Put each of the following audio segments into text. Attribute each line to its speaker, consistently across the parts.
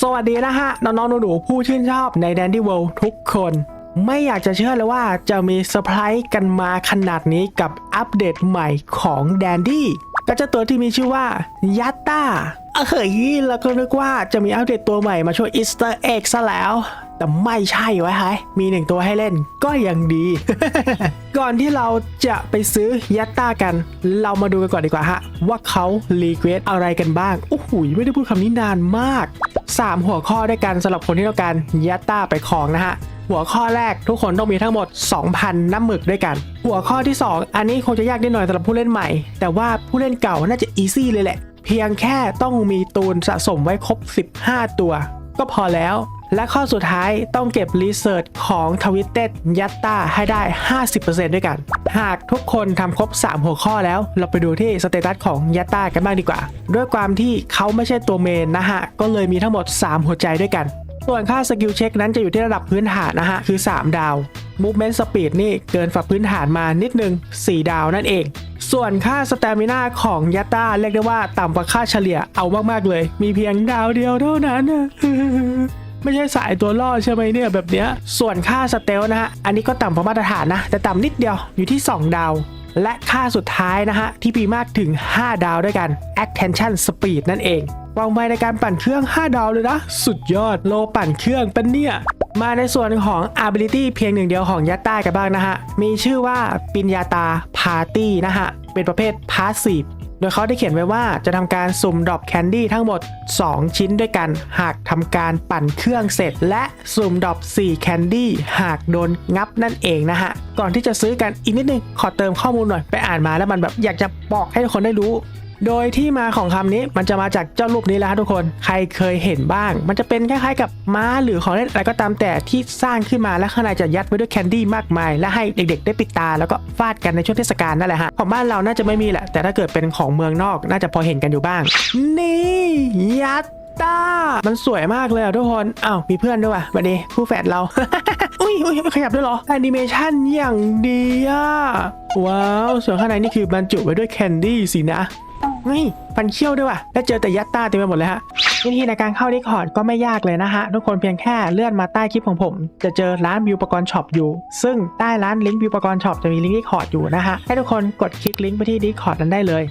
Speaker 1: สวัสดีนะฮะ น้องๆหนูๆผู้ชื่นชอบใน Dandy World ทุกคน ไม่อยากจะเชื่อเลยว่าจะมีเซอร์ไพรส์กันมาขนาดนี้กับอัปเดตใหม่ของ Dandy ก็จะตัวที่มีชื่อว่ายัตตาเฮ้ยแล้วก็นึกว่าจะมีอัปเดตตัวใหม่มาช่วยอีสเตอร์เอ็กซะแล้ว แต่ไม่ใช่ไว้ยฮะมีหนึ่งตัวให้เล่นก็ยังดี ก่อนที่เราจะไปซื้อยัตตากัน เรามาดูกันก่อนดีกว่าฮะ ว่าเขารีเควสอะไรกันบ้างโอ้โหไม่ได้พูดคำนี้นานมาก 3 หัวข้อด้วยกันสำหรับคนที่ต้องการยัตตาไปของนะฮะหัวข้อแรกทุกคนต้องมีทั้งหมด 2,000 น้ำหมึกด้วยกัน หัวข้อที่ 2 อันนี้คงจะยากนิดหน่อยสำหรับผู้เล่นใหม่ แต่ว่าผู้เล่นเก่าน่าจะอีซี่เลยแหละ เพียงแค่ต้องมีตูนสะสมไว้ครบ 15 ตัว ก็พอแล้ว และข้อสุดท้ายต้องเก็บรีเสิร์ชของทวิตเต็ดยัตตาให้ได้ 50%ด้วยกัน หากทุกคนทำครบ 3 หัวข้อแล้ว เราไปดูที่สเตตัสของยัตตากันบ้างดีกว่า ด้วยความที่เขาไม่ใช่ตัวเมนนะฮะ ก็เลยมีทั้งหมด 3 หัวใจด้วยกัน ส่วนค่าสกิลเช็คนั้นจะอยู่ที่ระดับพื้นฐานนะฮะ คือ 3 ดาว Movement Speed นี่เกินฝักพื้นฐานมานิดนึง 4 ดาวนั่นเอง ส่วนค่าส t ตมินาของยัตตาเรียกได้ว่าต่ำกว่าค่าเฉลี่ยเอามากๆเลย มีเพียงดาวเดียวเท่านั้น ไม่ใช่สายตัวล่อใช่ไหมเนี่ยแบบเนี้ยส่วนค่าสเตลนะฮะอันนี้ก็ต่ำกว่ามาตรฐานนะ แต่ต่ำนิดเดียวอยู่ที่ 2 ดาว และค่าสุดท้ายนะฮะที่ปีมากถึง 5 ดาวด้วยกัน Attention Speed นั่นเองวางไว้ในการปั่นเครื่อง 5 ดาวเลยนะ สุดยอดโลปั่นเครื่องเป็นเนี่ย มาในส่วนของ ability เพียงหนึ่งเดียวของยัตตากันบ้างนะฮะ มีชื่อว่าปิญญาตา Party นะฮะ เป็นประเภท Passive โดยเขาได้เขียนไว้ว่าจะทำการสุ่มดรอปแคนดี้ทั้งหมด 2 ชิ้นด้วยกัน หากทำการปั่นเครื่องเสร็จ และสุ่มดรอป4แคนดี้หากโดนงับนั่นเองนะฮะ ก่อนที่จะซื้อกันอีกนิดนึงขอเติมข้อมูลหน่อยไปอ่านมาแล้วมันแบบอยากจะบอกให้ทุกคนได้รู้ โดยที่มาของคำนี้มันจะมาจากเจ้ารูปนี้แล้วทุกคน ใครเคยเห็นบ้าง มันจะเป็นคล้ายๆกับม้าหรือของเล่นอะไรก็ตามแต่ที่สร้างขึ้นมาและข้างในจะยัดไว้ด้วยแคนดี้มากมาย และให้เด็กๆ ได้ปิดตาแล้วก็ฟาดกันในช่วงเทศกาลนั่นแหละฮะของบ้านเราน่าจะไม่มีแหละ แต่ถ้าเกิดเป็นของเมืองนอกน่าจะพอเห็นกันอยู่บ้าง นี่ยัตตามันสวยมากเลยอะทุกคนอ้าวมีเพื่อนด้วยว่ะวันนี้คู่แฝดเรา อุ้ยอุ้ยขยับด้วยเหรอแอนิเมชันอย่างดีอะว้าวส่วนข้างในนี่คือบรรจุไว้ด้วยแคนดี้สินะ เฮ้ยฟันเคี้ยวด้วยว่ะ แล้วเจอแต่ยัตตาเต็มไปหมดเลยฮะ วิธีในการเข้าดิคอร์ดก็ไม่ยากเลยนะฮะ ทุกคนเพียงแค่เลื่อนมาใต้คลิปของผม จะเจอร้านบิวปกรณ์ช็อปอยู่ ซึ่งใต้ร้านลิงก์บิวปกรณ์ช็อปจะมีลิงก์ดิคอร์ดอยู่นะฮะ ให้ทุกคนกดคลิกลิงก์ไปที่ดิคอร์ดนั้นได้เลย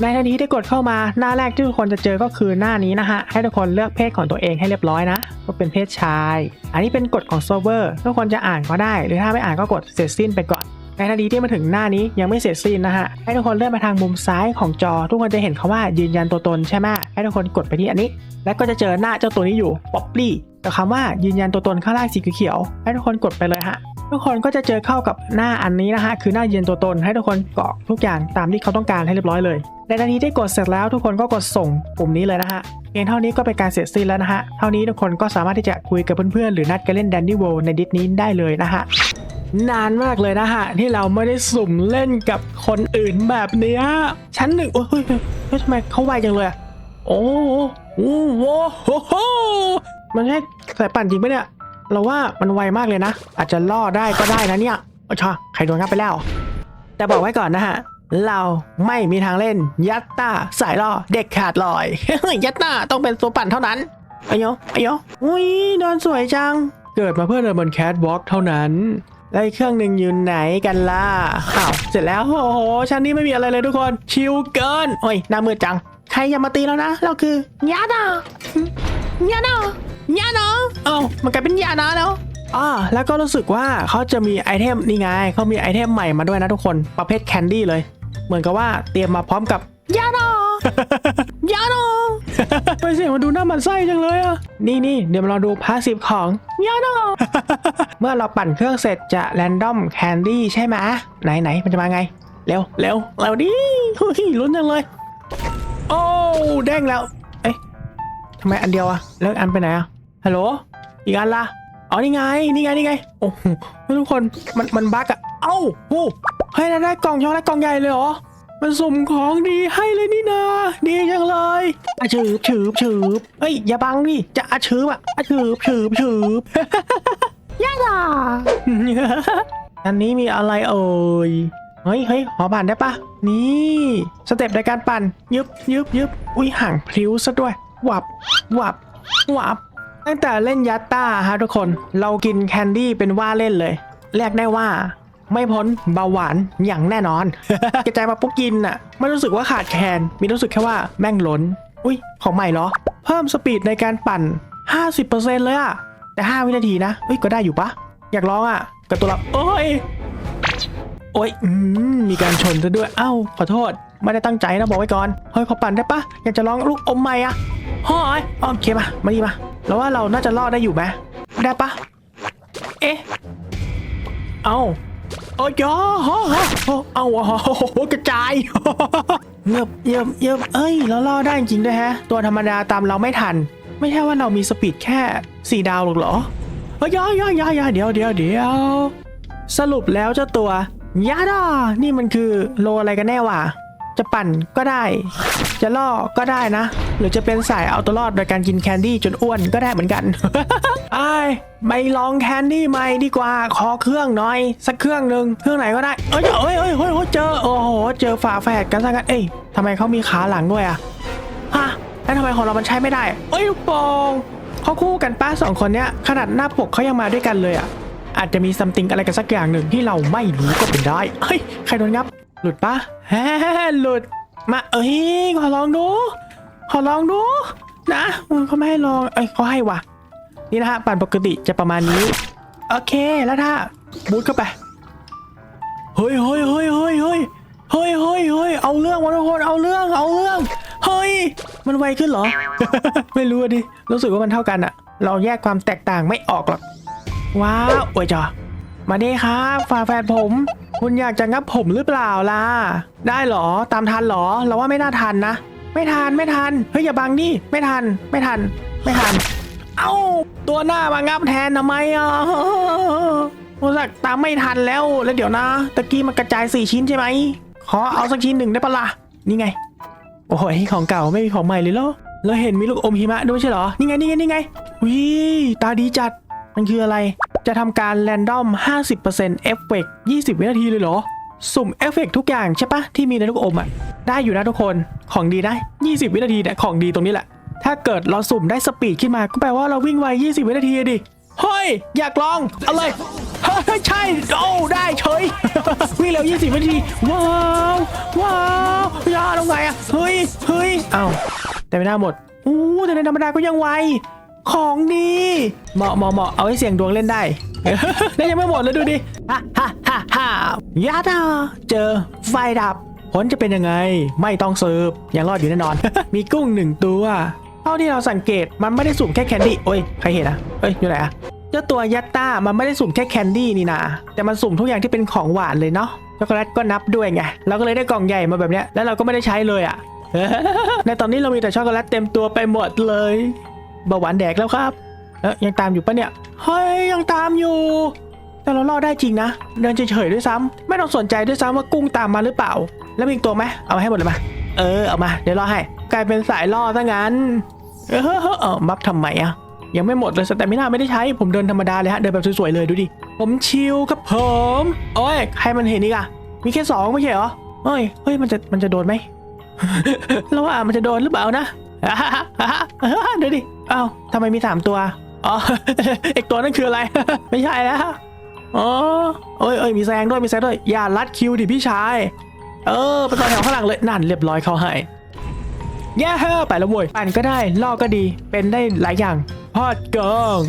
Speaker 1: ในทันทีที่กดเข้ามาหน้าแรกที่ทุกคนจะเจอก็คือหน้านี้นะฮะ ให้ทุกคนเลือกเพศของตัวเองให้เรียบร้อยนะว่าเป็นเพศชาย อันนี้เป็นกฎของเซิร์ฟเวอร์ทุกคนจะอ่านก็ได้ หรือถ้าไม่อ่านก็กดเสร็จสิ้นไปก่อน ในทันทีที่มาถึงหน้านี้ยังไม่เสร็จสิ้นนะฮะให้ทุกคนเลื่อนมาทางมุมซ้ายของจอ ทุกคนจะเห็นคาว่ายืนยันตัวตนใช่ไหมให้ทุกคนกดไปที่อันนี้ แล้วก็จะเจอหน้าเจ้าตัวนี้อยู่ป๊อปปี้กับคำว่ายืนยันตัวตนข้างล่างสีเขียวให้ทุกคนกดไปเลยฮะทุกคนก็จะเจอเข้ากับหน้าอันนี้นะฮะคือหน้ายืนตัวตนให้ทุกคนกรอกทุกอย่างตามที่เขาต้องการให้เรียบร้อยเลยในทันทีที่กดเสร็จแล้วทุกคนก็กดส่งปุ่มนี้เลยนะฮะเพียงเท่านี้ก็เป็นการเสร็จสิ้นแล้วนะฮะ เท่านี้ทุกคนก็สามารถที่จะคุยกับเพื่อนๆ หรือนัดกันเล่น Dandy World ในดิสนี้ได้เลยนะฮะ นานมากเลยนะฮะ ที่เราไม่ได้สุ่มเล่นกับคนอื่นแบบเนี้ยชั้นหนึ่งโอ้ยเฮ้ยเฮ้ยเฮ้ยทำไมเขาไวจังเลยอะโอ้โหโอ้โหมันใช่สายปั่นจริงปะเนี่ย เราว่ามันไวมากเลยนะ อาจจะล่อได้ก็ได้นะเนี่ยโอ้ชอใครโดนงับไปแล้ว แต่บอกไว้ก่อนนะฮะ เราไม่มีทางเล่นยัตตาสายล่อเด็กขาดลอย ยัตตาต้องเป็นตัวปั่นเท่านั้นอายโยอายโยอุ้ยเดินสวยจัง เกิดมาเพื่อเดินบนแคทวอล์กเท่านั้น แล้วอีกเครื่องหนึ่งอยู่ไหนกันล่ะอ้าวเสร็จแล้วโอ้โหชั้นนี้ไม่มีอะไรเลยทุกคน ชิลเกินโอ้ยหน้ามืดจัง ใครอย่ามาตีแล้วนะ เราคือยาดายาดายาดาเอ้ามันกลายเป็นยาดาแล้วอ่าแล้วก็รู้สึกว่าเขาจะมีไอเทมนี่ไงเขามีไอเทมใหม่มาด้วยนะทุกคนประเภทแคนดี้เลย เหมือนกับว่าเตรียมมาพร้อมกับยาดา ยาดาไปเสียงมาดูหน้ามันไส้จังเลยอะ นี่นี่เดี๋ยวมาลองดูพาสซีฟของยาดาเมื่อเราปั่นเครื่องเสร็จจะแรนดอมแคนดี้ใช่ไหมไหนไหนมันจะมาไง เร็วเร็วเร็วดิเฮ้ยลุ้นจังเลย โอ้เด้งแล้ว เอ๊ะทำไมอันเดียวอะแล้วอันไปไหนอะฮัลโหลอีกอันละอ๋อนี่ไงนี่ไงนี่ไงโอ้โหทุกคนมันมันบั๊กอะเอ้าโอ้เฮ้ยได้กล่องช็อกโกแลตกล่องใหญ่เลยเหรอ มันสุ่มของดีให้เลยนี่นาดีจังเลยอะชืบชืบชืบเฮ้ยอย่าบังดิจะอะชืบอะอะชืบชืบชืบย่าล่ะอันนี้มีอะไรเอ่ยเฮ้ยเฮ้ยขอผ่านได้ปะนี่สเต็ปในการปั่นยึบยึบยึบอุ้ยห่างพลิ้วซะด้วยวับวับวับตั้งแต่เล่นยัตตาฮะทุกคน เรากินแคนดี้เป็นว่าเล่นเลยเรียกได้ว่า ไม่พ้นเบาหวานอย่างแน่นอน กระจายมาปุ๊บกินอะไม่รู้สึกว่าขาดแคลนมีรู้สึกแค่ว่าแม่งล้น อุ้ยของใหม่เหรอ เพิ่มสปีดในการปั่น 50%เลยอะแต่ 5 วินาทีนะเฮ้ยก็ได้อยู่ปะอยากลองอะกับตัวเราโอ้ยโอ้ยอืมมีการชนซะด้วยเอ้าขอโทษ ไม่ได้ตั้งใจนะบอกไว้ก่อนเฮ้ยขอปั่นได้ปะอยากจะลองลูกอมใหม่อะฮ้อยโอเคมามาดีมาแล้วว่าเราน่าจะรอดได้อยู่ไหมได้ปะเอ๊ะเอาโอ้ยยอเอาโอ้กระจายเยิบเยิบเยิบเอ้ยเรารอได้จริงด้วยฮะ ตัวธรรมดาตามเราไม่ทัน ไม่ใช่ว่าเรามีสปีดแค่สี่ดาวหรอกเหรอเฮ้ยยอยอยอยเดี๋ยวเดี๋ยวเดี๋ยว สรุปแล้วเจ้าตัว ยาดอนี่มันคือโลอะไรกันแน่วะ จะปั่นก็ได้ จะล่อก็ได้นะ หรือจะเป็นสายเอาตัวรอดโดยการกินแคนดี้จนอ้วนก็ได้เหมือนกันไอ้ายไปลองแคนดี้ใหม่ดีกว่าขอเครื่องหน่อย สักเครื่องหนึ่งเครื่องไหนก็ได้เอ้ยเอ้ยเอ้ยเอ้ยเจอโอ้โหเจอฝาแฝดกันซะงั้นเอ้ยทำไมเขามีขาหลังด้วยอะฮะแล้วทำไมของเรามันใช้ไม่ได้เอ้ยลูกโป่งเขาคู่กันป้าสองคนเนี้ยขนาดหน้าปกเขายังมาด้วยกันเลยอะอาจจะมีซัมติงอะไรกันสักอย่างหนึ่งที่เราไม่รู้ก็เป็นได้ เฮ้ย ใครโดนงับ หลุดปะแฮ่หลุด มา เอ้ย ขอลองดู ขอลองดู นะมันเขาไม่ให้ลอง เอ้ยเขาให้ว่ะ นี่นะฮะ ปั่นปกติจะประมาณนี้ โอเค แล้วถ้าบูทเข้าไป เฮ้ยเฮ้ยเฮ้ยเฮ้ยเฮ้ยเฮ้ยเฮ้ยเฮ้ยเอาเรื่องวะทุกคน เอาเรื่อง เอาเรื่อง เฮ้ย มันไวขึ้นเหรอ ไม่รู้ดิ รู้สึกว่ามันเท่ากันอะเราแยกความแตกต่างไม่ออกหรอก ว้าว โอ้ยจอมาดิครับฝาแฝดผม คุณอยากจะงับผมหรือเปล่าล่ะ ได้เหรอ ตามทันเหรอ เราว่าไม่น่าทันนะ ไม่ทัน ไม่ทัน เฮ้ยอย่าบังดิ ไม่ทัน ไม่ทัน ไม่ทัน เอ้า ตัวหน้ามางับแทนทำไมอะรู้สึกตามไม่ทันแล้ว แล้วเดี๋ยวนะ ตะกี้มันกระจายสี่ชิ้นใช่ไหม ขอเอาสักชิ้นหนึ่งได้ปะล่ะ นี่ไง โอ้โหของเก่าไม่มีของใหม่เลยเหรอเราเห็นมีลูกอมหิมะด้วยใช่เหรอ นี่ไง นี่ไง นี่ไงวิตาดีจัด มันคืออะไร จะทำการแรนดอม 50%เอฟเฟกต์20 วินาทีเลยเหรอ สุ่มเอฟเฟกต์ทุกอย่างใช่ปะที่มีในลูกอมอะ ได้อยู่นะทุกคน ของดีนะ20 วินาทีเนี่ยของดีตรงนี้แหละ ถ้าเกิดเราสุ่มได้สปีดขึ้นมาก็แปลว่าเราวิ่งไว 20 วินาทีดิ เฮ้ย อยากลอง เอาเลยเฮ้ยใช่ โอ้ ได้เฉย วิ่งเร็ว 20 วินาที ว้าว ว้าวยาลงไงอะเฮ้ย เฮ้ย เอ้าแต่ไม่น่าหมด อู้แต่ในธรรมดาก็ยังไว ของดีเหมาะเหมาะเหมาะเอาให้เสี่ยงดวงเล่นได้ได้ยังไม่หมดเลยดูดิฮ่าฮ่าฮ่าฮ่ายาดาเจอไฟดับ ผลจะเป็นยังไง ไม่ต้องสืบยังรอดอยู่แน่นอน มีกุ้งหนึ่งตัว เท่าที่เราสังเกตมันไม่ได้สุ่มแค่แคนดี้โอ้ยใครเห็นอะเอ้ยอยู่ไหนอะเจ้าตัวยัตตามันไม่ได้สุ่มแค่แคนดี้นี่นาแต่มันสุ่มทุกอย่างที่เป็นของหวานเลยเนาะช็อกโกแลตก็นับด้วยไงเราก็เลยได้กล่องใหญ่มาแบบเนี้ยแล้วเราก็ไม่ได้ใช้เลยอะในตอนนี้เรามีแต่ช็อกโกแลตเต็มตัวไปหมดเลย เบาหวานแดกแล้วครับเอ๊ะยังตามอยู่ปะเนี่ยเฮ้ยยังตามอยู่ แต่เรารอดได้จริงนะ เดินเฉยๆด้วยซ้ำไม่ต้องสนใจด้วยซ้ำว่ากุ้งตามมาหรือเปล่า แล้วมีอีกตัวไหมเอามาให้หมดเลยมาเออเอามาเดี๋ยวรอให้ กลายเป็นสายล่อซะงั้นเออเฮ้อเฮ้อเออมักทำไมอะยังไม่หมดเลยสแต่ไม่น่าไม่ได้ใช้ผมเดินธรรมดาเลยฮะเดินแบบสวยๆเลยดูดิผมชิลครับผมโอ้ยใครมันเห็นอีกอะมีแค่สองไม่ใช่เหรอเฮ้ยเฮ้ยมันจะมันจะโดนไหมแล้วว่ามันจะโดนหรือเปล่านะ เดี๋ยวดิอ้าวทำไมมีสามตัว อ๋อ เอกตัวนั่นคืออะไร ไม่ใช่แล้วอ๋อเอ้ยเอ้ยมีแซงด้วยมีแซงด้วย อย่าลัดคิวดิพี่ชาย เออไปต่อแถวข้างหลังเลยนั่นเรียบร้อยเขาให้แย่เฮ้ไปแล้วเว้ยปั่นก็ได้ล่อก็ดี เป็นได้หลายอย่างพอดกอง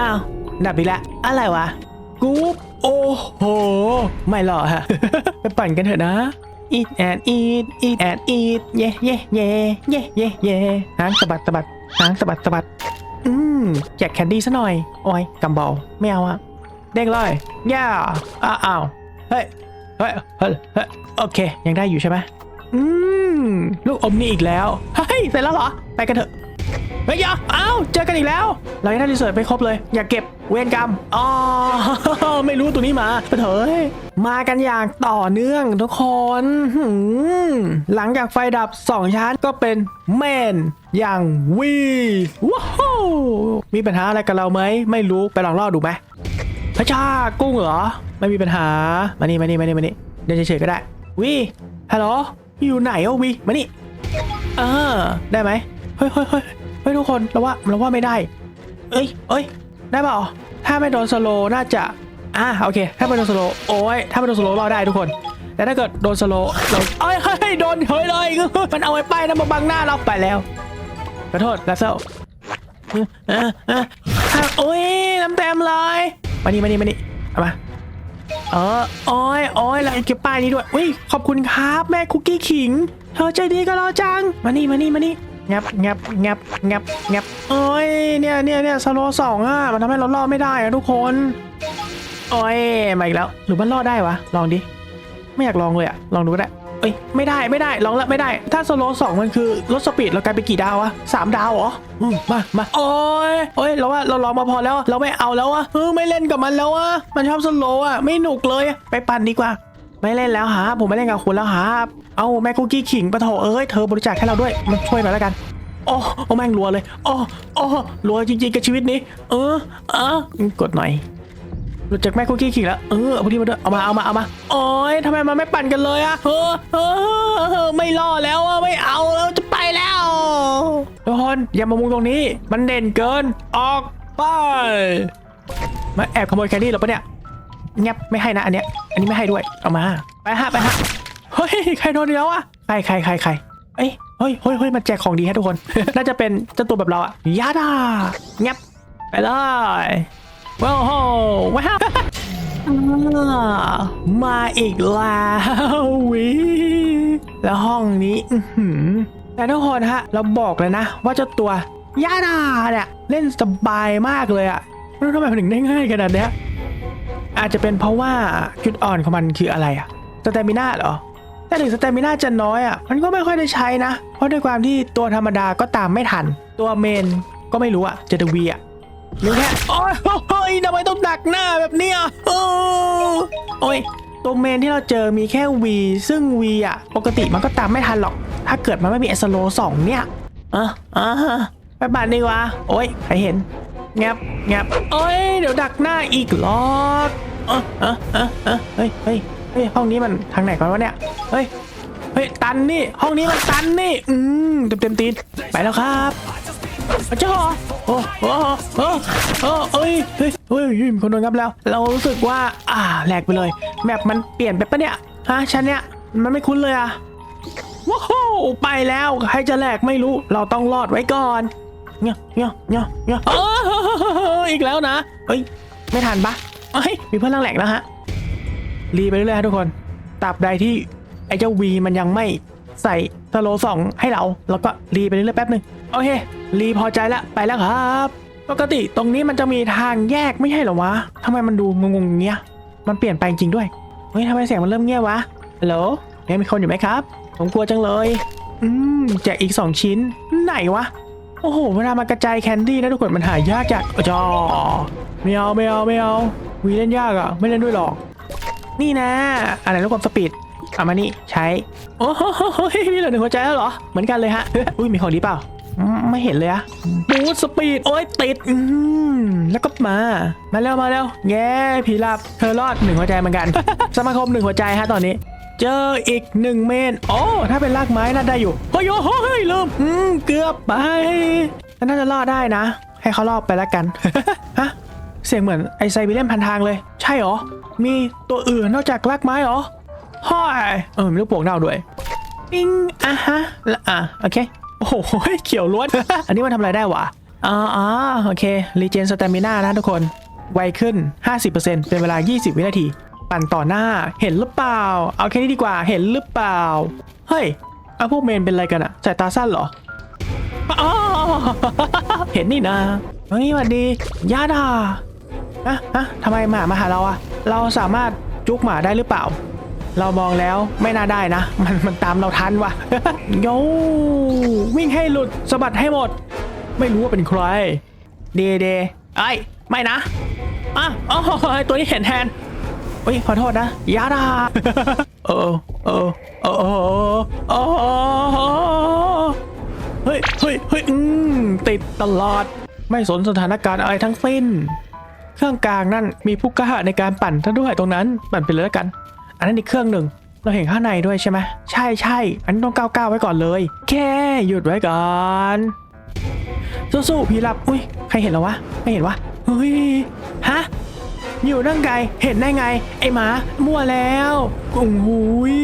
Speaker 1: อ้าวดับอีกแล้วอะไรวะกู๊ปโอ้โห ไม่หรอฮะ ไปปั่นกันเถอะนะ eat and eat eat and eat เย่เย่เย่เย่เย่เย่หางสะบัดสะบัดหางสะบัดสะบัด อืมแจกแคนดี้ซะหน่อย โอ้ยกำเบาไม่เอาอะเด้งเลยย่าอ้าวเฮ้ยเฮ้ยเฮ้ยโอเค ยังได้อยู่ใช่ไหมอืม ลูกอมนี่อีกแล้ว เฮ้ย เสร็จแล้วเหรอ ไปกันเถอะ เฮ้ยอย่าอ้าวเจอกันอีกแล้ว เรายังได้รีเสิร์ชไม่ครบเลย อยากเก็บเวรกรรมอ๋อไม่รู้ตัวนี้มาไปเถอะมากันอย่างต่อเนื่องทุกคนหืมหลังจากไฟดับ 2 ชั้นก็เป็นเมนอย่างวีว้าวมีปัญหาอะไรกับเราไหม ไม่รู้ไปลองล่อดูไหมพระชากุ้งเหรอ ไม่มีปัญหา มานี่มานี่มานี่มานี่เดินเฉยๆก็ได้วีฮัลโหลอยู่ไหนอะวีมานี่เออได้ไหมเฮ้ยเฮ้ยเฮ้ยเฮ้ยฮ้ทุกคนเราว่าเราว่าไม่ได้ เอ้ยเอ้ย ได้เปล่าถ้าไม่โดนสโลน่าจะ อ่าโอเค ถ้าไม่โดนสโลโอ้ยถ้าไม่โดนสโลว์รอดได้ทุกคน แต่ถ้าเกิดโดนสโลเราเอ้ยเฮ้ยเฮ้ยโดนเฮ้ยเลยมันเอาไว้ป้ายนะมาบังหน้าเราไปแล้วขอโทษลาเซลเออเออเอออะโอ้ยน้ำเต็มเลยมานี่มานี่มานี่เอามาเออโอ้ยโอ้ยแล้วเก็บป้ายนี้ด้วยอุ้ยขอบคุณครับแม่คุกกี้ขิง เธอใจดีกับเราจัง มานี่มานี่มานี่ งับงับงับงับงับโอ้ยเนี่ยเนี่ยเนี่ยสโลสองอะมันทำให้เรารอดไม่ได้อะทุกคนโอ้ยมาอีกแล้วหรือมันรอดได้วะลองดิไม่อยากลองเลยอะลองดูก็ได้เอ้ยไม่ได้ไม่ได้ลองแล้วไม่ได้ ถ้าสโลสองมันคือลดสปีดเรากลายเป็นกี่ดาวอะสามดาวเหรอมามาโอ้ยโอ้ยเราว่าเราลองมาพอแล้ว เราไม่เอาแล้วอะเออไม่เล่นกับมันแล้วอะมันชอบสโลอะไม่หนุกเลยอะไปปั่นดีกว่า ไม่เล่นแล้วฮะผมไม่เล่นกับคุณแล้วฮะเอาแม่คุกกี้ขิงปะโถเอ้ยเธอบริจาคให้เราด้วยมันช่วยหน่อยแล้วกันโอ้โอ้แม่งรัวเลยโอ้โอ้รัวจริงๆกับชีวิตนี้ เออเออกดหน่อยหลุดจากแม่คุกกี้ขิงแล้วเออเอดีมาด้วยเอามาเอามาเอามาโอ้ยทำไมมันไม่ปั่นกันเลยอะเออเออไม่รอแล้วอะไม่เอาแล้วจะไปแล้วทุกคนอย่ามามุงตรงนี้ มันเด่นเกินออกไปมาแอบขโมยแคนดี้หรอปะเนี่ย เงียบไม่ให้นะอันเนี้ย อันนี้ไม่ให้ด้วย เอามา ไปฮะไปฮะ เฮ้ยใครโดนเดียวอะ ใครใครใครใครเอ้ย เฮ้ยเฮ้ยเฮ้ยมันแจกของดีฮะทุกคน น่าจะเป็นเจ้าตัวแบบเราอะยาดาเงียบไปเลยว้าวโว้าวมาอีกแล้ววิแล้วห้องนี้แต่ทุกคนฮะ เราบอกเลยนะ ว่าเจ้าตัวยาดาเนี่ย เล่นสบายมากเลยอะไม่รู้ทำไมมันถึงได้ง่ายขนาดเนี้ย อาจจะเป็นเพราะว่าจุดอ่อนของมันคืออะไรอะสเตมิน่าเหรอ แต่ถึงสเตมิน่าจะน้อยอะมันก็ไม่ค่อยได้ใช้นะ เพราะด้วยความที่ตัวธรรมดาก็ตามไม่ทัน ตัวเมนก็ไม่รู้อะเจตวีอะหรือแค่โอ้ยโอ้ยทำไมต้องดักหน้าแบบเนี้ยโอ้โอ้ยตัวเมนที่เราเจอมีแค่ V ซึ่ง V อะ ปกติมันก็ตามไม่ทันหรอก ถ้าเกิดมันไม่มีเอสโลสองเนี่ยอะอะไปบ้านดีกว่า โอ้ยใครเห็น งบแงบโอ้ยเดี๋ยวดักหน้าอีกรอกเออเออเออเออเฮ้ยเฮ้ยเฮ้ยห้องนี้มันทางไหนกันวะเนี่ยเฮ้ยเฮ้ยตันนี่ห้องนี้มันตันนี่อืมเต็มเต็มตีนไปแล้วครับเจ้าโอ้โอ้โอ้โอ้เอ้ยเฮ้ยเฮ้ยมีคนโดนงับแล้ว เรารู้สึกว่าอ่าแหลกไปเลยแมปมันเปลี่ยนไปปะเนี่ยฮะฉันเนี่ยมันไม่คุ้นเลยอะว้าวไปแล้วใครจะแหลกไม่รู้เราต้องรอดไว้ก่อน เงี้ยเงี้ยเงี้ยเงี้ยเอออีกแล้วนะเฮ้ยไม่ทันปะเฮ้ยมีเพื่อนร่างแหลกแล้วฮะรีไปเรื่อยๆฮะทุกคนตราบใดที่ไอ้เจ้าวีมันยังไม่ใส่สโลสองให้เรา แล้วก็รีไปเรื่อยๆแป๊บหนึ่งโอเครีพอใจแล้วไปแล้วครับ ปกติตรงนี้มันจะมีทางแยกไม่ใช่เหรอวะทำไมมันดูงงๆอย่างเงี้ย มันเปลี่ยนไปจริงด้วยเฮ้ยทำไมเสียงมันเริ่มเงียบวะฮัลโหลยังมีคนอยู่ไหมครับ ผมกลัวจังเลย อืมแจกอีก2ชิ้น ไหนวะ โอ้โหเวลามากระจายแคนดี้นะทุกคนมันหายากจัดจอไม่เอาไม่เอาไม่เอาวีเล่นยากอะ ไม่เล่นด้วยหรอก นี่นะ อะไรลูกความสปีดเอามานี่ใช้ โอ้โหมีเหลือหนึ่งหัวใจแล้วเหรอ เหมือนกันเลยฮะ อุ้ยมีของดีเปล่า ไม่เห็นเลยอะบูสปีด โอ้ยติดอืมแล้วก็มา มาแล้วมาแล้วแง่ผีหลับ เธอรอดหนึ่งหัวใจเหมือนกัน สมาคมหนึ่งหัวใจฮะตอนนี้ เจออีกหนึ่งเมนโอ้ถ้าเป็นรากไม้น่าได้อยู่เฮ้ยโอ้เฮ้ยลืมอืมเกือบไปน่าจะรอดได้นะ ให้เขารอบไปแล้วกันฮะเสียงเหมือนไอไซบีเรียนพันทางเลย ใช่หรอ มีตัวอื่นนอกจากรากไม้หรอฮ่อยเออมีลูกโป่งเน่าด้วยปิ้งอะฮะล้วอะโอเคโอ้โหเขียวล้วน อันนี้มันทำอะไรได้วะอ๋ออ๋อโอเครีเจนสเตมิน่านะทุกคนไวขึ้น 50%เป็นเวลา 20 วินาที ปั่นต่อหน้าเห็นหรือเปล่า เอาแค่นี้ดีกว่าเห็นหรือเปล่า เฮ้ยเอาพวกเมนเป็นอะไรกันอะสายตาสั้นเหรอเห็นนี่นะเฮ้ยสวัสดียาดาอะอะทำไมหมามาหาเราอะเราสามารถจุกหมาได้หรือเปล่า เรามองแล้วไม่น่าได้นะ มันมันตามเราทันวะโยวิ่งให้หลุดสะบัดให้หมด ไม่รู้ว่าเป็นใคร เดเดไอ้ไม่นะอะอ๋อตัวนี้เห็นแทน เฮ้ยขอโทษนะยาดาเออเออเออเออเออเฮ้ยเฮ้ยเฮ้ยอืมติดตลอด ไม่สนสถานการณ์อะไรทั้งสิ้น เครื่องกลางนั่นมีผู้กล้าในการปั่นท่านด้วยตรงนั้น ปั่นไปเลยแล้วกัน อันนั้นอีกเครื่องหนึ่งเราเห็นข้างในด้วยใช่ไหมใช่ใช่อันนี้ต้องก้าวก้าวไว้ก่อนเลย แค่หยุดไว้ก่อนสู้ๆผีหลับ อุ้ย ใครเห็นแล้ววะ ไม่เห็นวะ เฮ้ย ฮะ อยู่นั่งไกลเห็นได้ไง ไอหมา มั่วแล้วโอ้โหย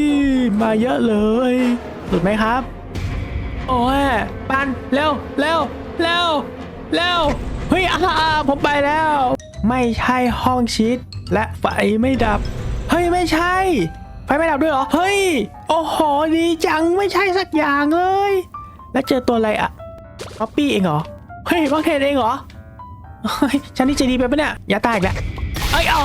Speaker 1: มาเยอะเลยหลุดไหมครับ โอ้ยปันเร็วเร็วเร็วเร็วเฮ้ยอ่าผมไปแล้ว ไม่ใช่ห้องชิด และไฟไม่ดับ เฮ้ยไม่ใช่ ไฟไม่ดับด้วยเหรอ เฮ้ย โอ้โหดีจังไม่ใช่สักอย่างเลย แล้วเจอตัวอะไรอะป๊อปปี้เองเหรอ เฮ้ยบังเทนเองเหรอฉันนี่ใจดีไปปะเนี่ย อย่าตายอีกแล้ว เอ้ยเอา